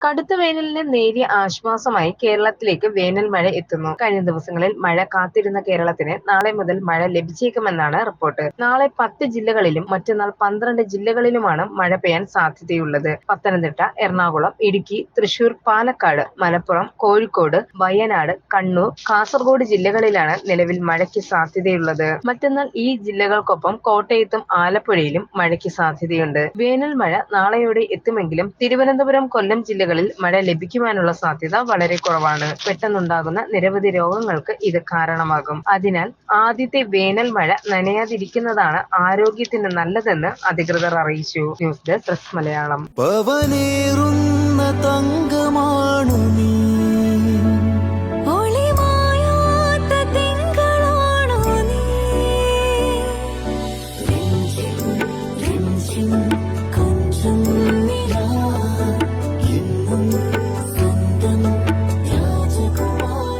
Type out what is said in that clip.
കടുത്ത വേനലിന് നേരിയ ആശ്വാസമായി കേരളത്തിലേക്ക് വേനൽ മഴ എത്തുന്നു. കഴിഞ്ഞ ദിവസങ്ങളിൽ മഴ കാത്തിരുന്ന കേരളത്തിന് നാളെ മുതൽ മഴ ലഭിച്ചേക്കുമെന്നാണ് റിപ്പോർട്ട്. നാളെ പത്ത് ജില്ലകളിലും മറ്റന്നാൾ പന്ത്രണ്ട് ജില്ലകളിലുമാണ് മഴ പെയ്യാൻ സാധ്യതയുള്ളത്. പത്തനംതിട്ട എറണാകുളം ഇടുക്കി തൃശൂർ പാലക്കാട് മലപ്പുറം കോഴിക്കോട് വയനാട് കണ്ണൂർ കാസർഗോഡ് ജില്ലകളിലാണ് നിലവിൽ മഴയ്ക്ക് സാധ്യതയുള്ളത്. മറ്റന്നാൾ ഈ ജില്ലകൾക്കൊപ്പം കോട്ടയത്തും ആലപ്പുഴയിലും മഴയ്ക്ക് സാധ്യതയുണ്ട്. വേനൽ മഴ നാളെയോടെ എത്തുമെങ്കിലും തിരുവനന്തപുരം കൊല്ലം ജില്ലകളിൽ മഴ ലഭിക്കുവാനുള്ള സാധ്യത വളരെ കുറവാണ്. പെട്ടെന്നുണ്ടാകുന്ന നിരവധി രോഗങ്ങൾക്ക് ഇത് കാരണമാകും. അതിനാൽ ആദ്യത്തെ വേനൽ മഴ നനയാതിരിക്കുന്നതാണ് ആരോഗ്യത്തിന് നല്ലതെന്ന് അധികൃതർ അറിയിച്ചു. News desk press Malayalam. തങ്കമാണു നീ.